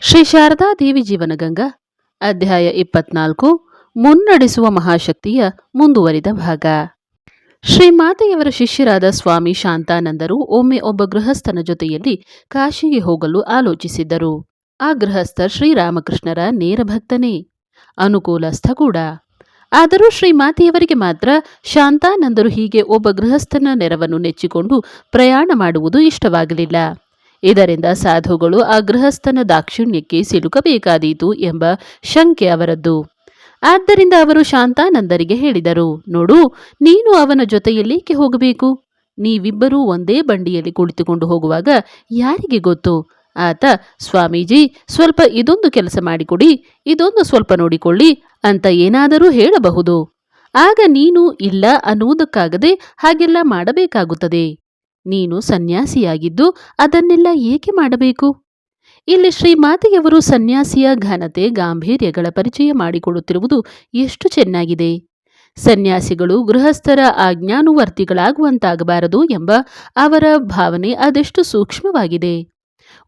ಶ್ರೀ ಶಾರದಾ ದೇವಿ ಜೀವನಗಂಗಾ, ಅಧ್ಯಾಯ ಇಪ್ಪತ್ನಾಲ್ಕು, ಮುನ್ನಡೆಸುವ ಮಹಾಶಕ್ತಿಯ ಮುಂದುವರಿದ ಭಾಗ. ಶ್ರೀ ಮಾತೆಯವರ ಶಿಷ್ಯರಾದ ಸ್ವಾಮಿ ಶಾಂತಾನಂದರು ಒಮ್ಮೆ ಒಬ್ಬ ಗೃಹಸ್ಥನ ಜೊತೆಯಲ್ಲಿ ಕಾಶಿಗೆ ಹೋಗಲು ಆಲೋಚಿಸಿದ್ದರು. ಆ ಗೃಹಸ್ಥ ಶ್ರೀರಾಮಕೃಷ್ಣರ ನೇರ ಭಕ್ತನೇ ಅನುಕೂಲಸ್ಥ ಕೂಡ. ಆದರೂ ಶ್ರೀ ಮಾತೆಯವರಿಗೆ ಮಾತ್ರ ಶಾಂತಾನಂದರು ಹೀಗೆ ಒಬ್ಬ ಗೃಹಸ್ಥನ ನೆರವನ್ನು ನೆಚ್ಚಿಕೊಂಡು ಪ್ರಯಾಣ ಮಾಡುವುದು ಇಷ್ಟವಾಗಲಿಲ್ಲ. ಇದರಿಂದ ಸಾಧುಗಳು ಆ ಗೃಹಸ್ಥನ ದಾಕ್ಷಿಣ್ಯಕ್ಕೆ ಸಿಲುಕಬೇಕಾದೀತು ಎಂಬ ಶಂಕೆ ಅವರದ್ದು. ಆದ್ದರಿಂದ ಅವರು ಶಾಂತಾನಂದರಿಗೆ ಹೇಳಿದರು, ನೋಡು, ನೀನು ಅವನ ಜೊತೆಯಲ್ಲೇಕೆ ಹೋಗಬೇಕು? ನೀವಿಬ್ಬರೂ ಒಂದೇ ಬಂಡಿಯಲ್ಲಿ ಕುಳಿತುಕೊಂಡು ಹೋಗುವಾಗ ಯಾರಿಗೆ ಗೊತ್ತು? ಆತ, ಸ್ವಾಮೀಜಿ, ಸ್ವಲ್ಪ ಇದೊಂದು ಕೆಲಸ ಮಾಡಿಕೊಡಿ, ಇದೊಂದು ಸ್ವಲ್ಪ ನೋಡಿಕೊಳ್ಳಿ, ಅಂತ ಏನಾದರೂ ಹೇಳಬಹುದು. ಆಗ ನೀನು ಇಲ್ಲ ಅನ್ನುವುದಕ್ಕಾಗದೆ ಹಾಗೆಲ್ಲ ಮಾಡಬೇಕಾಗುತ್ತದೆ. ನೀನು ಸನ್ಯಾಸಿಯಾಗಿದ್ದು ಅದನ್ನೆಲ್ಲ ಏಕೆ ಮಾಡಬೇಕು? ಇಲ್ಲಿ ಶ್ರೀಮಾತೆಯವರು ಸನ್ಯಾಸಿಯ ಘನತೆ ಗಾಂಭೀರ್ಯಗಳ ಪರಿಚಯ ಮಾಡಿಕೊಡುತ್ತಿರುವುದು ಎಷ್ಟು ಚೆನ್ನಾಗಿದೆ. ಸನ್ಯಾಸಿಗಳು ಗೃಹಸ್ಥರ ಆಜ್ಞಾನುವರ್ತಿಗಳಾಗುವಂತಾಗಬಾರದು ಎಂಬ ಅವರ ಭಾವನೆ ಅದೆಷ್ಟು ಸೂಕ್ಷ್ಮವಾಗಿದೆ.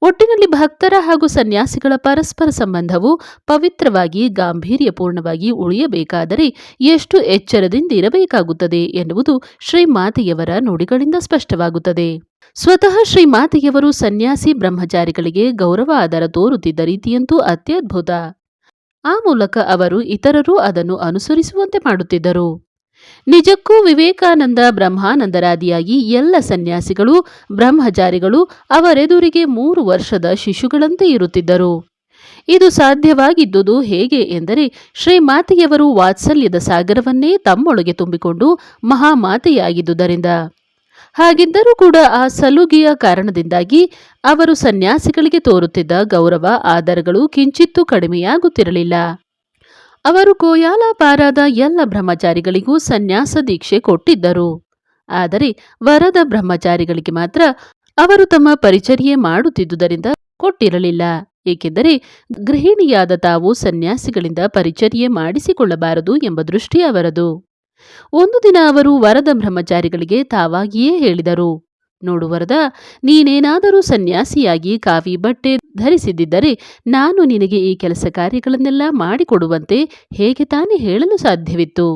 ಒಟ್ಟಿನಲ್ಲಿ ಭಕ್ತರ ಹಾಗೂ ಸನ್ಯಾಸಿಗಳ ಪರಸ್ಪರ ಸಂಬಂಧವು ಪವಿತ್ರವಾಗಿ, ಗಾಂಭೀರ್ಯಪೂರ್ಣವಾಗಿ ಉಳಿಯಬೇಕಾದರೆ ಎಷ್ಟು ಎಚ್ಚರದಿಂದ ಇರಬೇಕಾಗುತ್ತದೆ ಎನ್ನುವುದು ಶ್ರೀಮಾತೆಯವರ ನುಡಿಗಳಿಂದ ಸ್ಪಷ್ಟವಾಗುತ್ತದೆ. ಸ್ವತಃ ಶ್ರೀಮಾತೆಯವರು ಸನ್ಯಾಸಿ ಬ್ರಹ್ಮಚಾರಿಗಳಿಗೆ ಗೌರವ ಆಧಾರ ತೋರುತ್ತಿದ್ದ ರೀತಿಯಂತೂ ಅತ್ಯದ್ಭುತ. ಆ ಮೂಲಕ ಅವರು ಇತರರೂ ಅದನ್ನು ಅನುಸರಿಸುವಂತೆ ಮಾಡುತ್ತಿದ್ದರು. ನಿಜಕ್ಕೂ ವಿವೇಕಾನಂದ ಬ್ರಹ್ಮಾನಂದರಾದಿಯಾಗಿ ಎಲ್ಲ ಸನ್ಯಾಸಿಗಳು, ಬ್ರಹ್ಮಚಾರಿಗಳು ಅವರೆದುರಿಗೆ ಮೂರು ವರ್ಷದ ಶಿಶುಗಳಂತೆ ಇರುತ್ತಿದ್ದರು. ಇದು ಸಾಧ್ಯವಾಗಿದ್ದುದು ಹೇಗೆ ಎಂದರೆ ಶ್ರೀಮಾತೆಯವರು ವಾತ್ಸಲ್ಯದ ಸಾಗರವನ್ನೇ ತಮ್ಮೊಳಗೆ ತುಂಬಿಕೊಂಡು ಮಹಾಮಾತೆಯಾಗಿದ್ದುದರಿಂದ. ಹಾಗಿದ್ದರೂ ಕೂಡ ಆ ಸಲುಗೆಯ ಕಾರಣದಿಂದಾಗಿ ಅವರು ಸನ್ಯಾಸಿಗಳಿಗೆ ತೋರುತ್ತಿದ್ದ ಗೌರವ, ಆಧಾರಗಳು ಕಿಂಚಿತ್ತೂ ಕಡಿಮೆಯಾಗುತ್ತಿರಲಿಲ್ಲ. ಅವರು ಕೋಯಾಲಪಾರಾದ ಎಲ್ಲ ಬ್ರಹ್ಮಚಾರಿಗಳಿಗೂ ಸನ್ಯಾಸ ದೀಕ್ಷೆ ಕೊಟ್ಟಿದ್ದರು. ಆದರೆ ವರದ ಬ್ರಹ್ಮಚಾರಿಗಳಿಗೆ ಮಾತ್ರ ಅವರು ತಮ್ಮ ಪರಿಚರ್ಯೆ ಮಾಡುತ್ತಿದ್ದುದರಿಂದ ಕೊಟ್ಟಿರಲಿಲ್ಲ. ಏಕೆಂದರೆ ಗೃಹಿಣಿಯಾದ ತಾವು ಸನ್ಯಾಸಿಗಳಿಂದ ಪರಿಚರ್ಯೆ ಮಾಡಿಸಿಕೊಳ್ಳಬಾರದು ಎಂಬ ದೃಷ್ಟಿ ಅವರದು. ಒಂದು ದಿನ ಅವರು ವರದ ಬ್ರಹ್ಮಚಾರಿಗಳಿಗೆ ತಾವಾಗಿಯೇ ಹೇಳಿದರು. ನೋಡು ವರದ ನೀನೇನಾದರೂ ಸನ್ಯಾಸಿಯಾಗಿ ಕಾವಿ ಬಟ್ಟೆ ಧರಿಸಿದ್ದರೆ ನಾನು ನಿನಗೆ ಈ ಕೆಲಸ ಕಾರ್ಯಗಳನ್ನೆಲ್ಲ ಮಾಡಿಕೊಡುವಂತೆ ಹೇಗೆ ತಾನೇ ಹೇಳಲು ಸಾಧ್ಯವಿತ್ತು?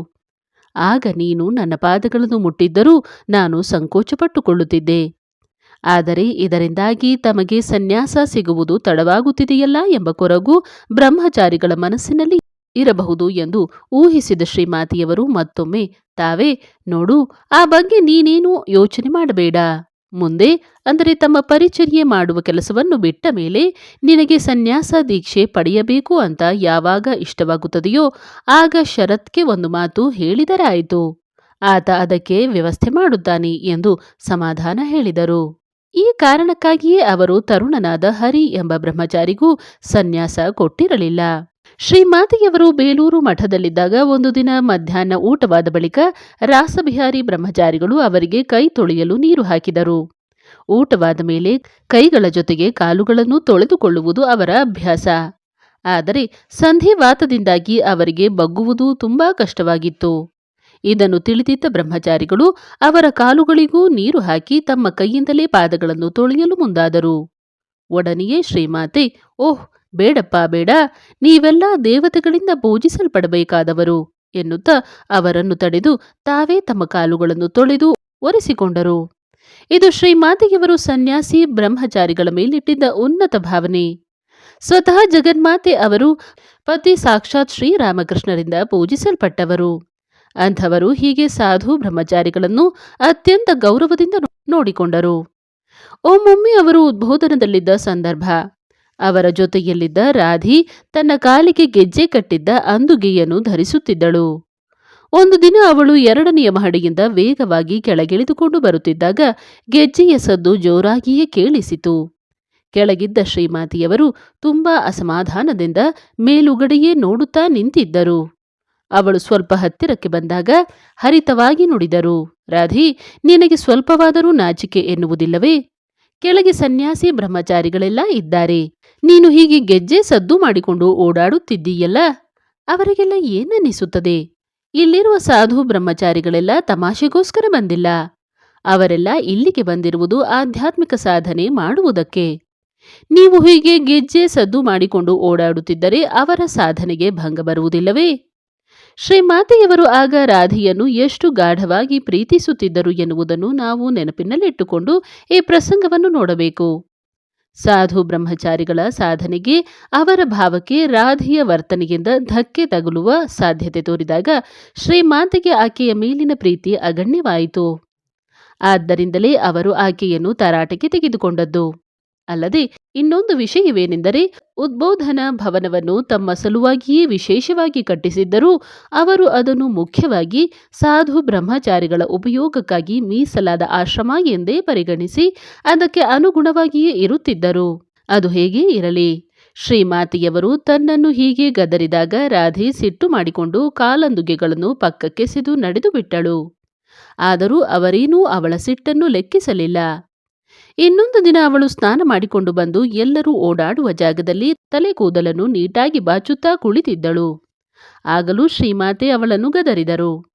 ಆಗ ನೀನು ನನ್ನ ಪಾದಗಳನ್ನು ಮುಟ್ಟಿದ್ದರೂ ನಾನು ಸಂಕೋಚಪಟ್ಟುಕೊಳ್ಳುತ್ತಿದ್ದೆ. ಆದರೆ ಇದರಿಂದಾಗಿ ತಮಗೆ ಸನ್ಯಾಸ ಸಿಗುವುದು ತಡವಾಗುತ್ತಿದೆಯಲ್ಲ ಎಂಬ ಕೊರಗು ಬ್ರಹ್ಮಚಾರಿಗಳ ಮನಸ್ಸಿನಲ್ಲಿ ಇರಬಹುದು ಎಂದು ಊಹಿಸಿದ ಶ್ರೀಮಾತಿಯವರು ಮತ್ತೊಮ್ಮೆ, ತಾವೇ, ನೋಡು, ಆ ಬಗ್ಗೆ ನೀನೇನು ಯೋಚನೆ ಮಾಡಬೇಡ. ಮುಂದೆ ಅಂದರೆ ತಮ್ಮ ಪರಿಚರ್ಯೆ ಮಾಡುವ ಕೆಲಸವನ್ನು ಬಿಟ್ಟ ಮೇಲೆ ನಿನಗೆ ಸನ್ಯಾಸ ದೀಕ್ಷೆ ಪಡೆಯಬೇಕು ಅಂತ ಯಾವಾಗ ಇಷ್ಟವಾಗುತ್ತದೆಯೋ ಆಗ ಶರತ್ಗೆ ಒಂದು ಮಾತು ಹೇಳಿದರಾಯಿತು. ಆತ ಅದಕ್ಕೆ ವ್ಯವಸ್ಥೆ ಮಾಡುತ್ತಾನೆ ಎಂದು ಸಮಾಧಾನ ಹೇಳಿದರು. ಈ ಕಾರಣಕ್ಕಾಗಿಯೇ ಅವರು ತರುಣನಾದ ಹರಿ ಎಂಬ ಬ್ರಹ್ಮಚಾರಿಗೂ ಸನ್ಯಾಸ ಕೊಟ್ಟಿರಲಿಲ್ಲ. ಶ್ರೀಮಾತೆಯವರು ಬೇಲೂರು ಮಠದಲ್ಲಿದ್ದಾಗ ಒಂದು ದಿನ ಮಧ್ಯಾಹ್ನ ಊಟವಾದ ಬಳಿಕ ರಾಸಬಿಹಾರಿ ಬ್ರಹ್ಮಚಾರಿಗಳು ಅವರಿಗೆ ಕೈ ತೊಳೆಯಲು ನೀರು ಹಾಕಿದರು. ಊಟವಾದ ಮೇಲೆ ಕೈಗಳ ಜೊತೆಗೆ ಕಾಲುಗಳನ್ನು ತೊಳೆದುಕೊಳ್ಳುವುದು ಅವರ ಅಭ್ಯಾಸ. ಆದರೆ ಸಂಧಿವಾತದಿಂದಾಗಿ ಅವರಿಗೆ ಬಗ್ಗುವುದು ತುಂಬಾ ಕಷ್ಟವಾಗಿತ್ತು. ಇದನ್ನು ತಿಳಿದಿದ್ದ ಬ್ರಹ್ಮಚಾರಿಗಳು ಅವರ ಕಾಲುಗಳಿಗೂ ನೀರು ಹಾಕಿ ತಮ್ಮ ಕೈಯಿಂದಲೇ ಪಾದಗಳನ್ನು ತೊಳೆಯಲು ಮುಂದಾದರು. ಒಡನೆಯೇ ಶ್ರೀಮಾತೆ ಓಹ್ ಬೇಡಪ್ಪ, ಬೇಡ. ನೀವೆಲ್ಲ ದೇವತೆಗಳಿಂದ ಪೂಜಿಸಲ್ಪಡಬೇಕಾದವರು ಎನ್ನುತ್ತಾ ಅವರನ್ನು ತಡೆದು ತಾವೇ ತಮ್ಮ ಕಾಲುಗಳನ್ನು ತೊಳೆದು ಒರೆಸಿಕೊಂಡರು. ಇದು ಶ್ರೀಮಾತೆಯವರು ಸನ್ಯಾಸಿ, ಬ್ರಹ್ಮಚಾರಿಗಳ ಮೇಲಿಟ್ಟಿದ್ದ ಉನ್ನತ ಭಾವನೆ. ಸ್ವತಃ ಜಗನ್ಮಾತೆ ಅವರು ಪತಿ ಸಾಕ್ಷಾತ್ ಶ್ರೀರಾಮಕೃಷ್ಣರಿಂದ ಪೂಜಿಸಲ್ಪಟ್ಟವರು. ಅಂಥವರು ಹೀಗೆ ಸಾಧು ಬ್ರಹ್ಮಚಾರಿಗಳನ್ನು ಅತ್ಯಂತ ಗೌರವದಿಂದ ನೋಡಿಕೊಂಡರು. ಒಮ್ಮೊಮ್ಮೆ ಅವರು ಉದ್ಬೋಧನದಲ್ಲಿದ್ದ ಸಂದರ್ಭ. ಅವರ ಜೊತೆಯಲ್ಲಿದ್ದ ರಾಧಿ ತನ್ನ ಕಾಲಿಗೆ ಗೆಜ್ಜೆ ಕಟ್ಟಿದ್ದ ಅಂದುಗೆಯನ್ನು ಧರಿಸುತ್ತಿದ್ದಳು. ಒಂದು ದಿನ ಅವಳು ಎರಡನೆಯ ಮಹಡಿಯಿಂದ ವೇಗವಾಗಿ ಕೆಳಗಿಳಿದುಕೊಂಡು ಬರುತ್ತಿದ್ದಾಗ ಗೆಜ್ಜೆಯ ಸದ್ದು ಜೋರಾಗಿಯೇ ಕೇಳಿಸಿತು. ಕೆಳಗಿದ್ದ ಶ್ರೀಮಾತಿಯವರು ತುಂಬಾ ಅಸಮಾಧಾನದಿಂದ ಮೇಲುಗಡೆಯೇ ನೋಡುತ್ತಾ ನಿಂತಿದ್ದರು. ಅವಳು ಸ್ವಲ್ಪ ಹತ್ತಿರಕ್ಕೆ ಬಂದಾಗ ಹರಿತವಾಗಿ ನುಡಿದರು, ರಾಧಿ, ನಿನಗೆ ಸ್ವಲ್ಪವಾದರೂ ನಾಚಿಕೆ ಎನ್ನುವುದಿಲ್ಲವೇ? ಕೆಳಗೆ ಸನ್ಯಾಸಿ ಬ್ರಹ್ಮಚಾರಿಗಳೆಲ್ಲ ಇದ್ದಾರೆ. ನೀನು ಹೀಗೆ ಗೆಜ್ಜೆ ಸದ್ದು ಮಾಡಿಕೊಂಡು ಓಡಾಡುತ್ತಿದ್ದೀಯಲ್ಲ? ಅವರಿಗೆಲ್ಲ ಏನನ್ನಿಸುತ್ತದೆ? ಇಲ್ಲಿರುವ ಸಾಧು ಬ್ರಹ್ಮಚಾರಿಗಳೆಲ್ಲ ತಮಾಷೆಗೋಸ್ಕರ ಬಂದಿಲ್ಲ. ಅವರೆಲ್ಲ ಇಲ್ಲಿಗೆ ಬಂದಿರುವುದು ಆಧ್ಯಾತ್ಮಿಕ ಸಾಧನೆ ಮಾಡುವುದಕ್ಕೆ. ನೀವು ಹೀಗೆ ಗೆಜ್ಜೆ ಸದ್ದು ಮಾಡಿಕೊಂಡು ಓಡಾಡುತ್ತಿದ್ದರೆ ಅವರ ಸಾಧನೆಗೆ ಭಂಗ ಬರುವುದಿಲ್ಲವೇ? ಶ್ರೀಮಾತೆಯವರು ಆಗ ರಾಧಿಯನ್ನು ಎಷ್ಟು ಗಾಢವಾಗಿ ಪ್ರೀತಿಸುತ್ತಿದ್ದರು ಎನ್ನುವುದನ್ನು ನಾವು ನೆನಪಿನಲ್ಲಿಟ್ಟುಕೊಂಡು ಈ ಪ್ರಸಂಗವನ್ನು ನೋಡಬೇಕು. ಸಾಧು ಬ್ರಹ್ಮಚಾರಿಗಳ ಸಾಧನೆಗೆ ಅವರ ಭಾವಕ್ಕೆ ರಾಧಿಯ ವರ್ತನೆಯಿಂದ ಧಕ್ಕೆ ತಗುಲುವ ಸಾಧ್ಯತೆ ತೋರಿದಾಗ ಶ್ರೀಮಾತೆಗೆ ಆಕೆಯ ಮೇಲಿನ ಪ್ರೀತಿ ಅಗಣ್ಯವಾಯಿತು. ಆದ್ದರಿಂದಲೇ ಅವರು ಆಕೆಯನ್ನು ತರಾಟೆಗೆ ತೆಗೆದುಕೊಂಡದ್ದು. ಅಲ್ಲದೆ ಇನ್ನೊಂದು ವಿಷಯವೇನೆಂದರೆ ಉದ್ಬೋಧನ ಭವನವನ್ನು ತಮ್ಮ ಸಲುವಾಗಿಯೇ ವಿಶೇಷವಾಗಿ ಕಟ್ಟಿಸಿದ್ದರೂ ಅವರು ಅದನ್ನು ಮುಖ್ಯವಾಗಿ ಸಾಧು ಬ್ರಹ್ಮಚಾರಿಗಳ ಉಪಯೋಗಕ್ಕಾಗಿ ಮೀಸಲಾದ ಆಶ್ರಮ ಎಂದೇ ಪರಿಗಣಿಸಿ ಅದಕ್ಕೆ ಅನುಗುಣವಾಗಿಯೇ ಇರುತ್ತಿದ್ದರು. ಅದು ಹೇಗೆ ಇರಲಿ? ಶ್ರೀಮಾತಿಯವರು ತನ್ನನ್ನು ಹೀಗೆ ಗದರಿದಾಗ ರಾಧೆ ಸಿಟ್ಟು ಮಾಡಿಕೊಂಡು ಕಾಲಂದುಗೆಗಳನ್ನು ಪಕ್ಕಕ್ಕೆಸೆದು ನಡೆದು ಬಿಟ್ಟಳು ಆದರೂ ಅವರೇನೂ ಅವಳ ಸಿಟ್ಟನ್ನು ಲೆಕ್ಕಿಸಲಿಲ್ಲ. ಇನ್ನೊಂದು ದಿನ ಅವಳು ಸ್ನಾನ ಮಾಡಿಕೊಂಡು ಬಂದು ಎಲ್ಲರೂ ಓಡಾಡುವ ಜಾಗದಲ್ಲಿ ತಲೆ ಕೂದಲನ್ನು ನೀಟಾಗಿ ಬಾಚುತ್ತಾ ಕುಳಿತಿದ್ದಳು. ಆಗಲೂ ಶ್ರೀಮಾತೆ ಅವಳನ್ನು ಗದರಿದರು.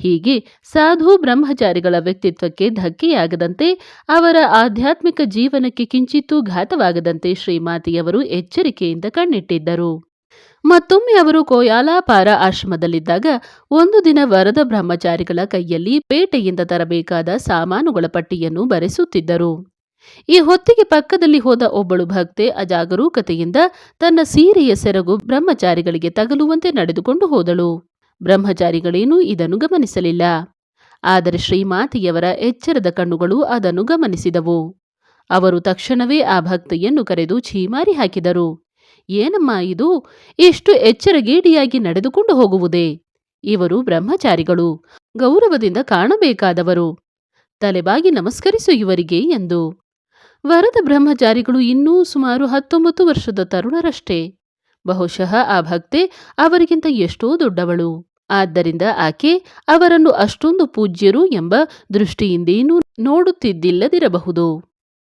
ಹೀಗೆ ಸಾಧು ಬ್ರಹ್ಮಚಾರಿಗಳ ವ್ಯಕ್ತಿತ್ವಕ್ಕೆ ಧಕ್ಕೆಯಾಗದಂತೆ ಅವರ ಆಧ್ಯಾತ್ಮಿಕ ಜೀವನಕ್ಕೆ ಕಿಂಚಿತ್ತೂ ಘಾತವಾಗದಂತೆ ಶ್ರೀಮಾತೆಯವರು ಎಚ್ಚರಿಕೆಯಿಂದ ಕಣ್ಣಿಟ್ಟಿದ್ದರು. ಮತ್ತೊಮ್ಮೆ ಅವರು ಕೋಯಾಲಾಪಾರ ಆಶ್ರಮದಲ್ಲಿದ್ದಾಗ ಒಂದು ದಿನ ವರದ ಬ್ರಹ್ಮಚಾರಿಗಳ ಕೈಯಲ್ಲಿ ಪೇಟೆಯಿಂದ ತರಬೇಕಾದ ಸಾಮಾನುಗಳ ಪಟ್ಟಿಯನ್ನು ಬರೆಸುತ್ತಿದ್ದರು. ಈ ಹೊತ್ತಿಗೆ ಪಕ್ಕದಲ್ಲಿ ಹೋದ ಒಬ್ಬಳು ಭಕ್ತೆ ಅಜಾಗರೂಕತೆಯಿಂದ ತನ್ನ ಸೀರೆಯ ಸೆರಗು ಬ್ರಹ್ಮಚಾರಿಗಳಿಗೆ ತಗಲುವಂತೆ ನಡೆದುಕೊಂಡು ಹೋದಳು. ಬ್ರಹ್ಮಚಾರಿಗಳೇನೂ ಇದನ್ನು ಗಮನಿಸಲಿಲ್ಲ. ಆದರೆ ಶ್ರೀಮಾತೆಯವರ ಎಚ್ಚರದ ಕಣ್ಣುಗಳು ಅದನ್ನು ಗಮನಿಸಿದವು. ಅವರು ತಕ್ಷಣವೇ ಆ ಭಕ್ತೆಯನ್ನು ಕರೆದು ಛೀಮಾರಿ ಹಾಕಿದರು. ಏನಮ್ಮ ಇದು? ಇಷ್ಟು ಎಚ್ಚರಗೇಡಿಯಾಗಿ ನಡೆದುಕೊಂಡು ಹೋಗುವುದೇ? ಇವರು ಬ್ರಹ್ಮಚಾರಿಗಳು. ಗೌರವದಿಂದ ಕಾಣಬೇಕಾದವರು. ತಲೆಬಾಗಿ ನಮಸ್ಕರಿಸು ಇವರಿಗೆ ಎಂದು. ವರದ ಬ್ರಹ್ಮಚಾರಿಗಳು ಇನ್ನೂ ಸುಮಾರು ಹತ್ತೊಂಬತ್ತು ವರ್ಷದ ತರುಣರಷ್ಟೇ. ಬಹುಶಃ ಆ ಭಕ್ತೆ ಅವರಿಗಿಂತ ಎಷ್ಟೋ ದೊಡ್ಡವಳು. ಆದ್ದರಿಂದ ಆಕೆ ಅವರನ್ನು ಅಷ್ಟೊಂದು ಪೂಜ್ಯರು ಎಂಬ ದೃಷ್ಟಿಯಿಂದೇನೂ ನೋಡುತ್ತಿದ್ದಿಲ್ಲದಿರಬಹುದು.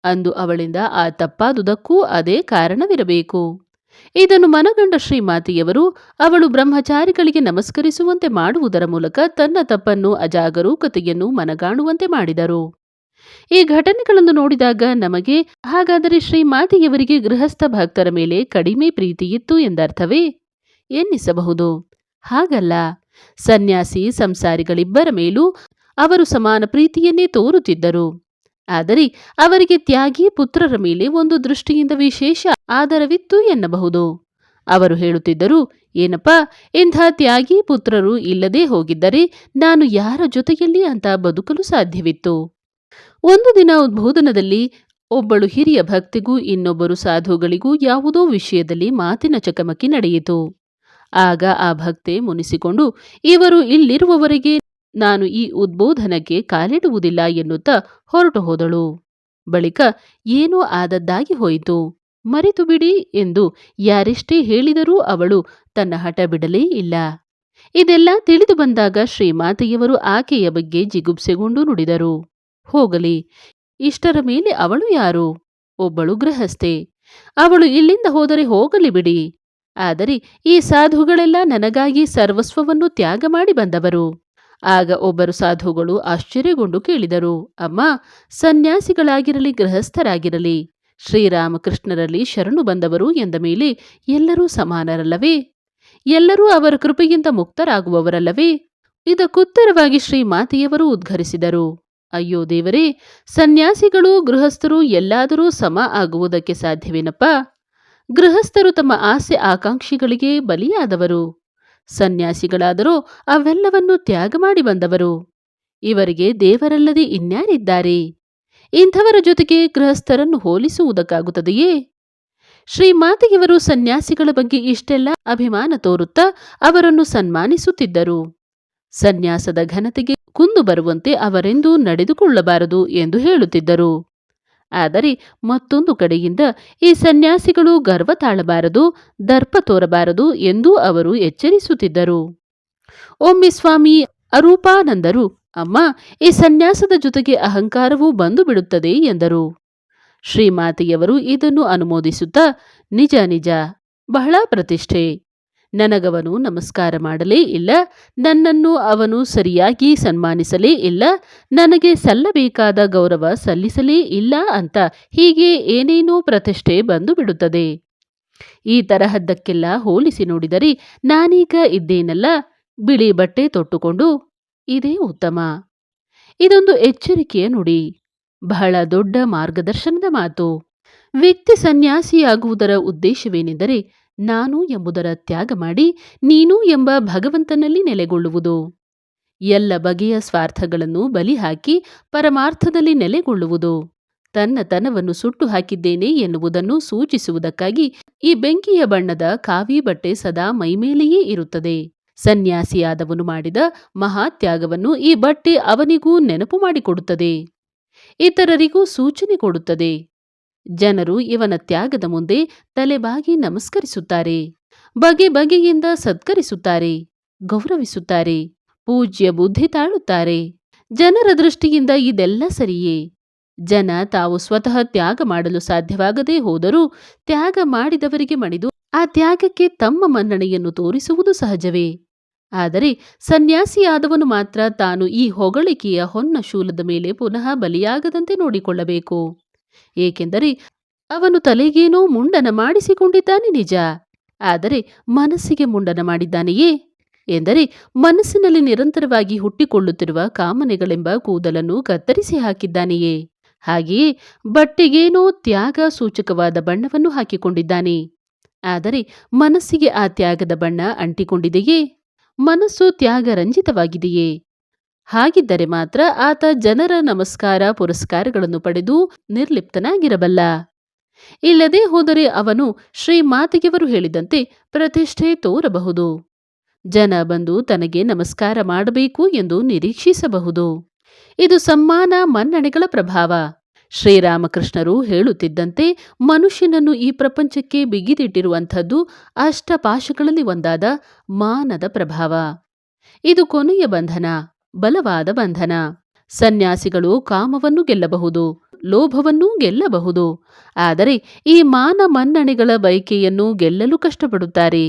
ಅಂದು ಅವಳಿಂದ ಆ ತಪ್ಪಾದುದಕ್ಕೂ ಅದೇ ಕಾರಣವಿರಬೇಕು. ಇದನ್ನು ಮನಗಂಡ ಶ್ರೀಮಾತೆಯವರು ಅವಳು ಬ್ರಹ್ಮಚಾರಿಗಳಿಗೆ ನಮಸ್ಕರಿಸುವಂತೆ ಮಾಡುವುದರ ಮೂಲಕ ತನ್ನ ತಪ್ಪನ್ನು ಅಜಾಗರೂಕತೆಯನ್ನು ಮನಗಾಣುವಂತೆ ಮಾಡಿದರು. ಈ ಘಟನೆಗಳನ್ನು ನೋಡಿದಾಗ ನಮಗೆ, ಹಾಗಾದರೆ ಶ್ರೀಮಾತೆಯವರಿಗೆ ಗೃಹಸ್ಥ ಭಕ್ತರ ಮೇಲೆ ಕಡಿಮೆ ಪ್ರೀತಿ ಇತ್ತು ಎಂದರ್ಥವೇ? ಎನ್ನಿಸಬಹುದು? ಹಾಗಲ್ಲ. ಸನ್ಯಾಸಿ ಸಂಸಾರಿಗಳಿಬ್ಬರ ಮೇಲೂ ಅವರು ಸಮಾನ ಪ್ರೀತಿಯನ್ನೇ ತೋರುತ್ತಿದ್ದರು. ಆದರೆ ಅವರಿಗೆ ತ್ಯಾಗಿ ಪುತ್ರರ ಮೇಲೆ ಒಂದು ದೃಷ್ಟಿಯಿಂದ ವಿಶೇಷ ಆಧಾರವಿತ್ತು ಎನ್ನಬಹುದು. ಅವರು ಹೇಳುತ್ತಿದ್ದರು, ಏನಪ್ಪ, ಇಂಥ ತ್ಯಾಗಿ ಪುತ್ರರು ಇಲ್ಲದೆ ಹೋಗಿದ್ದರೆ ನಾನು ಯಾರ ಜೊತೆಯಲ್ಲಿ ಅಂತ ಬದುಕಲು ಸಾಧ್ಯವಿತ್ತು? ಒಂದು ದಿನ ಉದ್ಬೋಧನದಲ್ಲಿ ಒಬ್ಬಳು ಹಿರಿಯ ಭಕ್ತಿಗೂ ಇನ್ನೊಬ್ಬರು ಸಾಧುಗಳಿಗೂ ಯಾವುದೋ ವಿಷಯದಲ್ಲಿ ಮಾತಿನ ಚಕಮಕಿ ನಡೆಯಿತು. ಆಗ ಆ ಭಕ್ತೆ ಮುನಿಸಿಕೊಂಡು, ಇವರು ಇಲ್ಲಿರುವವರೆಗೆ ನಾನು ಈ ಉದ್ಬೋಧನಕ್ಕೆ ಕಾಲಿಡುವುದಿಲ್ಲ ಎನ್ನುತ್ತಾ ಹೊರಟು ಹೋದಳು. ಬಳಿಕ, ಏನೋ ಆದದ್ದಾಗಿ ಹೋಯಿತು. ಮರೆತು ಬಿಡಿ ಎಂದು ಯಾರೆಷ್ಟೇ ಹೇಳಿದರೂ ಅವಳು ತನ್ನ ಹಠ ಬಿಡಲೇ ಇಲ್ಲ. ಇದೆಲ್ಲ ತಿಳಿದು ಬಂದಾಗ ಶ್ರೀಮಾತೆಯವರು ಆಕೆಯ ಬಗ್ಗೆ ಜಿಗುಪ್ಸೆಗೊಂಡು ನುಡಿದರು. ಹೋಗಲಿ. ಇಷ್ಟರ ಮೇಲೆ ಅವಳು ಯಾರು? ಒಬ್ಬಳು ಗೃಹಸ್ಥೆ. ಅವಳು ಇಲ್ಲಿಂದ ಹೋದರೆ ಹೋಗಲಿ ಬಿಡಿ. ಆದರೆ ಈ ಸಾಧುಗಳೆಲ್ಲ ನನಗಾಗಿ ಸರ್ವಸ್ವವನ್ನು ತ್ಯಾಗ ಮಾಡಿ ಬಂದವರು. ಆಗ ಒಬ್ಬರು ಸಾಧುಗಳು ಆಶ್ಚರ್ಯಗೊಂಡು ಕೇಳಿದರು, ಅಮ್ಮ, ಸನ್ಯಾಸಿಗಳಾಗಿರಲಿ, ಗೃಹಸ್ಥರಾಗಿರಲಿ, ಶ್ರೀರಾಮಕೃಷ್ಣರಲ್ಲಿ ಶರಣು ಬಂದವರು ಎಂದ ಮೇಲೆ ಎಲ್ಲರೂ ಸಮಾನರಲ್ಲವೇ? ಎಲ್ಲರೂ ಅವರ ಕೃಪೆಯಿಂದ ಮುಕ್ತರಾಗುವವರಲ್ಲವೇ? ಇದಕ್ಕುತ್ತರವಾಗಿ ಶ್ರೀಮಾತೆಯವರು ಉದ್ಘರಿಸಿದರು. ಅಯ್ಯೋ ದೇವರೇ, ಸನ್ಯಾಸಿಗಳು, ಗೃಹಸ್ಥರು ಎಲ್ಲಾದರೂ ಸಮ ಆಗುವುದಕ್ಕೆ ಸಾಧ್ಯವೇನಪ್ಪ? ಗೃಹಸ್ಥರು ತಮ್ಮ ಆಸೆ ಆಕಾಂಕ್ಷಿಗಳಿಗೆ ಬಲಿಯಾದವರು. ಸನ್ಯಾಸಿಗಳಾದರೂ ಅವೆಲ್ಲವನ್ನು ತ್ಯಾಗ ಮಾಡಿ ಬಂದವರು. ಇವರಿಗೆ ದೇವರಲ್ಲದೆ ಇನ್ಯಾರಿದ್ದಾರೆ? ಇಂಥವರ ಜೊತೆಗೆ ಗೃಹಸ್ಥರನ್ನು ಹೋಲಿಸುವುದಕ್ಕಾಗುತ್ತದೆಯೇ? ಶ್ರೀಮಾತೆಯವರು ಸನ್ಯಾಸಿಗಳ ಬಗ್ಗೆ ಇಷ್ಟೆಲ್ಲ ಅಭಿಮಾನ ತೋರುತ್ತಾ ಅವರನ್ನು ಸನ್ಮಾನಿಸುತ್ತಿದ್ದರು. ಸನ್ಯಾಸದ ಘನತೆಗೆ ಕುಂದು ಬರುವಂತೆ ಅವರೆಂದೂ ನಡೆದುಕೊಳ್ಳಬಾರದು ಎಂದು ಹೇಳುತ್ತಿದ್ದರು. ಆದರೆ ಮತ್ತೊಂದು ಕಡೆಯಿಂದ ಈ ಸನ್ಯಾಸಿಗಳು ಗರ್ವ ತಾಳಬಾರದು, ದರ್ಪ ತೋರಬಾರದು ಎಂದೂ ಅವರು ಎಚ್ಚರಿಸುತ್ತಿದ್ದರು. ಒಮ್ಮೆ ಸ್ವಾಮಿ ಅರೂಪಾನಂದರು, ಅಮ್ಮ, ಈ ಸನ್ಯಾಸದ ಜೊತೆಗೆ ಅಹಂಕಾರವೂ ಬಂದು ಬಿಡುತ್ತದೆ ಎಂದರು. ಶ್ರೀಮಾತೆಯವರು ಇದನ್ನು ಅನುಮೋದಿಸುತ್ತಾ, ನಿಜ ನಿಜ, ಬಹಳ ಪ್ರತಿಷ್ಠೆ. ನನಗವನು ನಮಸ್ಕಾರ ಮಾಡಲೇ ಇಲ್ಲ, ನನ್ನನ್ನು ಅವನು ಸರಿಯಾಗಿ ಸನ್ಮಾನಿಸಲೇ ಇಲ್ಲ, ನನಗೆ ಸಲ್ಲಬೇಕಾದ ಗೌರವ ಸಲ್ಲಿಸಲೇ ಇಲ್ಲ ಅಂತ ಹೀಗೆ ಏನೇನೋ ಪ್ರತಿಷ್ಠೆ ಬಂದು ಬಿಡುತ್ತದೆ ಈ ತರಹದ್ದಕ್ಕೆಲ್ಲ ಹೋಲಿಸಿ ನೋಡಿದರೆ ನಾನೀಗ ಇದ್ದೇನಲ್ಲ, ಬಿಳಿ ಬಟ್ಟೆ ತೊಟ್ಟುಕೊಂಡು, ಇದೇ ಉತ್ತಮ. ಇದೊಂದು ಎಚ್ಚರಿಕೆಯ ನುಡಿ, ಬಹಳ ದೊಡ್ಡ ಮಾರ್ಗದರ್ಶನದ ಮಾತು. ವ್ಯಕ್ತಿ ಸನ್ಯಾಸಿಯಾಗುವುದರ ಉದ್ದೇಶವೇನೆಂದರೆ ನಾನು ಎಂಬುದರ ತ್ಯಾಗ ಮಾಡಿ ನೀನು ಎಂಬ ಭಗವಂತನಲ್ಲಿ ನೆಲೆಗೊಳ್ಳುವುದು. ಎಲ್ಲ ಬಗೆಯ ಸ್ವಾರ್ಥಗಳನ್ನು ಬಲಿಹಾಕಿ ಪರಮಾರ್ಥದಲ್ಲಿ ನೆಲೆಗೊಳ್ಳುವುದು. ತನ್ನ ತನವನ್ನು ಸುಟ್ಟು ಹಾಕಿದ್ದೇನೆ ಎನ್ನುವುದನ್ನು ಸೂಚಿಸುವುದಕ್ಕಾಗಿ ಈ ಬೆಂಕಿಯ ಬಣ್ಣದ ಕಾವಿ ಬಟ್ಟೆ ಸದಾ ಮೈಮೇಲೆಯೇ ಇರುತ್ತದೆ. ಸನ್ಯಾಸಿಯಾದವನು ಮಾಡಿದ ಮಹಾತ್ಯಾಗವನ್ನು ಈ ಬಟ್ಟೆ ಅವನಿಗೂ ನೆನಪು ಮಾಡಿಕೊಡುತ್ತದೆ. ಇತರರಿಗೂ ಸೂಚನೆ ಕೊಡುತ್ತದೆ. ಜನರು ಇವನ ತ್ಯಾಗದ ಮುಂದೆ ತಲೆಬಾಗಿ ನಮಸ್ಕರಿಸುತ್ತಾರೆ. ಬಗೆ ಬಗೆಯಿಂದ ಸತ್ಕರಿಸುತ್ತಾರೆ, ಗೌರವಿಸುತ್ತಾರೆ, ಪೂಜ್ಯ ಬುದ್ಧಿ ತಾಳುತ್ತಾರೆ. ಜನರ ದೃಷ್ಟಿಯಿಂದ ಇದೆಲ್ಲ ಸರಿಯೇ. ಜನ ತಾವು ಸ್ವತಃ ತ್ಯಾಗ ಮಾಡಲು ಸಾಧ್ಯವಾಗದೇ ಹೋದರೂ ತ್ಯಾಗ ಮಾಡಿದವರಿಗೆ ಮಣಿದು ಆ ತ್ಯಾಗಕ್ಕೆ ತಮ್ಮ ಮನ್ನಣೆಯನ್ನು ತೋರಿಸುವುದು ಸಹಜವೇ. ಆದರೆ ಸನ್ಯಾಸಿಯಾದವನು ಮಾತ್ರ ತಾನು ಈ ಹೊಗಳಿಕೆಯ ಹೊನ್ನ ಶೂಲದ ಮೇಲೆ ಪುನಃ ಬಲಿಯಾಗದಂತೆ ನೋಡಿಕೊಳ್ಳಬೇಕು. ಏಕೆಂದರೆ ಅವನು ತಲೆಗೇನೋ ಮುಂಡನ ಮಾಡಿಸಿಕೊಂಡಿದ್ದಾನೆ ನಿಜ. ಆದರೆ ಮನಸ್ಸಿಗೆ ಮುಂಡನ ಮಾಡಿದ್ದಾನೆಯೇ? ಎಂದರೆ ಮನಸ್ಸಿನಲ್ಲಿ ನಿರಂತರವಾಗಿ ಹುಟ್ಟಿಕೊಳ್ಳುತ್ತಿರುವ ಕಾಮನೆಗಳೆಂಬ ಕೂದಲನ್ನು ಕತ್ತರಿಸಿ ಹಾಕಿದ್ದಾನೆಯೇ? ಹಾಗೆಯೇ ಬಟ್ಟೆಗೇನೋ ತ್ಯಾಗ ಸೂಚಕವಾದ ಬಣ್ಣವನ್ನು ಹಾಕಿಕೊಂಡಿದ್ದಾನೆ. ಆದರೆ ಮನಸ್ಸಿಗೆ ಆ ತ್ಯಾಗದ ಬಣ್ಣ ಅಂಟಿಕೊಂಡಿದೆಯೇ? ಮನಸ್ಸು ತ್ಯಾಗರಂಜಿತವಾಗಿದೆಯೇ? ಹಾಗಿದ್ದರೆ ಮಾತ್ರ ಆತ ಜನರ ನಮಸ್ಕಾರ ಪುರಸ್ಕಾರಗಳನ್ನು ಪಡೆದು ನಿರ್ಲಿಪ್ತನಾಗಿರಬಲ್ಲ. ಇಲ್ಲದೆ ಹೋದರೆ ಅವನು ಶ್ರೀ ಮಾತಿಗೆವರು ಹೇಳಿದಂತೆ ಪ್ರತಿಷ್ಠೆ ತೋರಬಹುದು. ಜನ ಬಂದು ತನಗೆ ನಮಸ್ಕಾರ ಮಾಡಬೇಕು ಎಂದು ನಿರೀಕ್ಷಿಸಬಹುದು. ಇದು ಸಮ್ಮಾನ ಮನ್ನಣೆಗಳ ಪ್ರಭಾವ. ಶ್ರೀರಾಮಕೃಷ್ಣರು ಹೇಳುತ್ತಿದ್ದಂತೆ ಮನುಷ್ಯನನ್ನು ಈ ಪ್ರಪಂಚಕ್ಕೆ ಬಿಗಿದಿಟ್ಟಿರುವಂಥದ್ದು ಅಷ್ಟಪಾಶಗಳಲ್ಲಿ ಒಂದಾದ ಮಾನದ ಪ್ರಭಾವ. ಇದು ಕೊನೆಯ ಬಂಧನ. ಬಲವಾದ ಬಂಧನ. ಸನ್ಯಾಸಿಗಳು ಕಾಮವನ್ನು ಗೆಲ್ಲಬಹುದು, ಲೋಭವನ್ನೂ ಗೆಲ್ಲಬಹುದು. ಆದರೆ ಈ ಮಾನ ಮನ್ನಣೆಗಳ ಬಯಕೆಯನ್ನು ಗೆಲ್ಲಲು ಕಷ್ಟಪಡುತ್ತಾರೆ.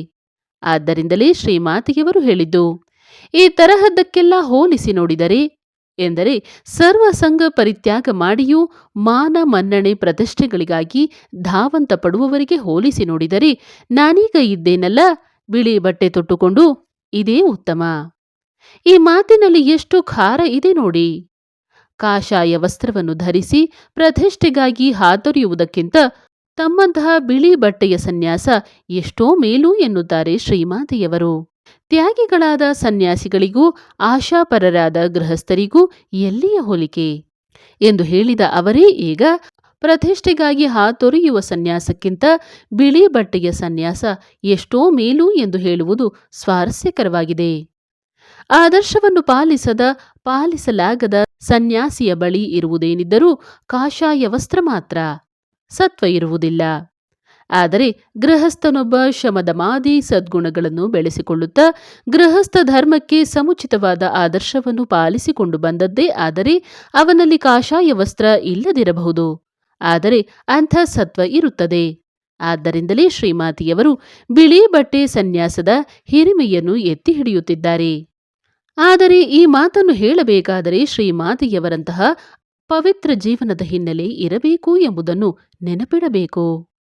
ಆದ್ದರಿಂದಲೇ ಶ್ರೀಮಾತಿಗೆವರು ಹೇಳಿದ್ದು, ಈ ತರಹದ್ದಕ್ಕೆಲ್ಲ ಹೋಲಿಸಿ ನೋಡಿದರೆ, ಎಂದರೆ ಸರ್ವಸಂಗ ಪರಿತ್ಯಾಗ ಮಾಡಿಯೂ ಮಾನ ಮನ್ನಣೆ ಪ್ರತಿಷ್ಠೆಗಳಿಗಾಗಿ ಧಾವಂತ ಪಡುವವರಿಗೆ ಹೋಲಿಸಿ ನೋಡಿದರೆ ನಾನೀಗ ಇದ್ದೇನಲ್ಲ, ಬಿಳಿ ಬಟ್ಟೆ ತೊಟ್ಟುಕೊಂಡು ಇದೇ ಉತ್ತಮ. ಈ ಮಾತಿನಲ್ಲಿ ಎಷ್ಟು ಖಾರ ಇದೆ ನೋಡಿ. ಕಾಷಾಯ ವಸ್ತ್ರವನ್ನು ಧರಿಸಿ ಪ್ರತಿಷ್ಠೆಗಾಗಿ ಹಾತೊರೆಯುವುದಕ್ಕಿಂತ ತಮ್ಮಂತಹ ಬಿಳಿ ಬಟ್ಟೆಯ ಸನ್ಯಾಸ ಎಷ್ಟೋ ಮೇಲು ಎನ್ನುತ್ತಾರೆ ಶ್ರೀಮಾತೆಯವರು. ತ್ಯಾಗಿಗಳಾದ ಸನ್ಯಾಸಿಗಳಿಗೂ ಆಶಾಪರರಾದ ಗೃಹಸ್ಥರಿಗೂ ಎಲ್ಲಿಯ ಹೋಲಿಕೆ? ಎಂದು ಹೇಳಿದ ಅವರೇ ಈಗ ಪ್ರತಿಷ್ಠೆಗಾಗಿ ಹಾತೊರೆಯುವ ಸನ್ಯಾಸಕ್ಕಿಂತ ಬಿಳಿ ಬಟ್ಟೆಯ ಸನ್ಯಾಸ ಎಷ್ಟೋ ಮೇಲು ಎಂದು ಹೇಳುವುದು ಸ್ವಾರಸ್ಯಕರವಾಗಿದೆ. ಆದರ್ಶವನ್ನು ಪಾಲಿಸದ, ಪಾಲಿಸಲಾಗದ ಸನ್ಯಾಸಿಯ ಬಳಿ ಇರುವುದೇನಿದ್ದರೂ ಕಾಷಾಯ ವಸ್ತ್ರ ಮಾತ್ರ, ಸತ್ವ ಇರುವುದಿಲ್ಲ. ಆದರೆ ಗೃಹಸ್ಥನೊಬ್ಬ ಶಮದ ಮಾದಿ ಸದ್ಗುಣಗಳನ್ನು ಬೆಳೆಸಿಕೊಳ್ಳುತ್ತಾ ಗೃಹಸ್ಥ ಧರ್ಮಕ್ಕೆ ಸಮುಚಿತವಾದ ಆದರ್ಶವನ್ನು ಪಾಲಿಸಿಕೊಂಡು ಬಂದದ್ದೇ ಆದರೆ ಅವನಲ್ಲಿ ಕಾಷಾಯ ವಸ್ತ್ರ ಇಲ್ಲದಿರಬಹುದು. ಆದರೆ ಅಂಥ ಸತ್ವ ಇರುತ್ತದೆ. ಆದ್ದರಿಂದಲೇ ಶ್ರೀಮಾತಿಯವರು ಬಿಳಿ ಬಟ್ಟೆ ಸನ್ಯಾಸದ ಹಿರಿಮೆಯನ್ನು ಎತ್ತಿ ಹಿಡಿಯುತ್ತಿದ್ದಾರೆ. ಆದರೆ ಈ ಮಾತನ್ನು ಹೇಳಬೇಕಾದರೆ ಶ್ರೀಮಾತೆಯವರಂತಹ ಪವಿತ್ರ ಜೀವನದ ಹಿನ್ನೆಲೆ ಇರಬೇಕು ಎಂಬುದನ್ನು ನೆನಪಿಡಬೇಕು.